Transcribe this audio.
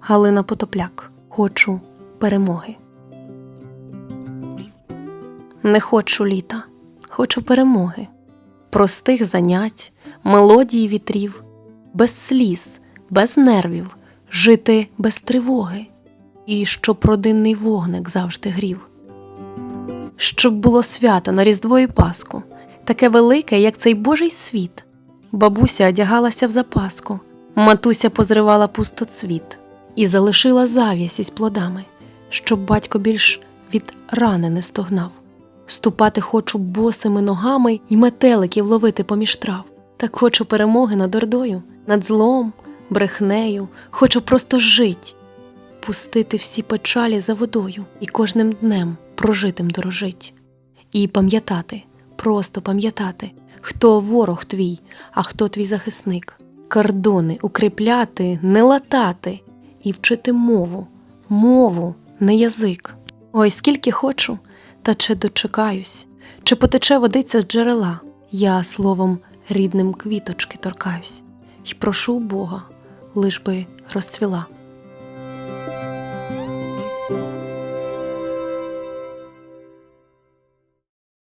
Галина Потопляк. Хочу перемоги. Не хочу літа, хочу перемоги. Простих занять, мелодії вітрів, без сліз, без нервів, жити без тривоги, і щоб родинний вогник завжди грів. Щоб було свято на Різдво і Пасху, таке велике, як цей Божий світ. Бабуся одягалася в запаску, матуся позривала пустоцвіт і залишила зав'язь із плодами, щоб батько більш від рани не стогнав. Ступати хочу босими ногами і метеликів ловити поміж трав. Так хочу перемоги над ордою, над злом, брехнею, хочу просто жить, пустити всі печалі за водою і кожним днем прожитим дорожить. І пам'ятати, просто пам'ятати, хто ворог твій, а хто твій захисник. Кордони укріпляти, не латати і вчити мову, мову, не язик. Ой, скільки хочу, та чи дочекаюсь, чи потече водиця з джерела, я словом рідним квіточки торкаюсь, І прошу Бога, лиш би розцвіла.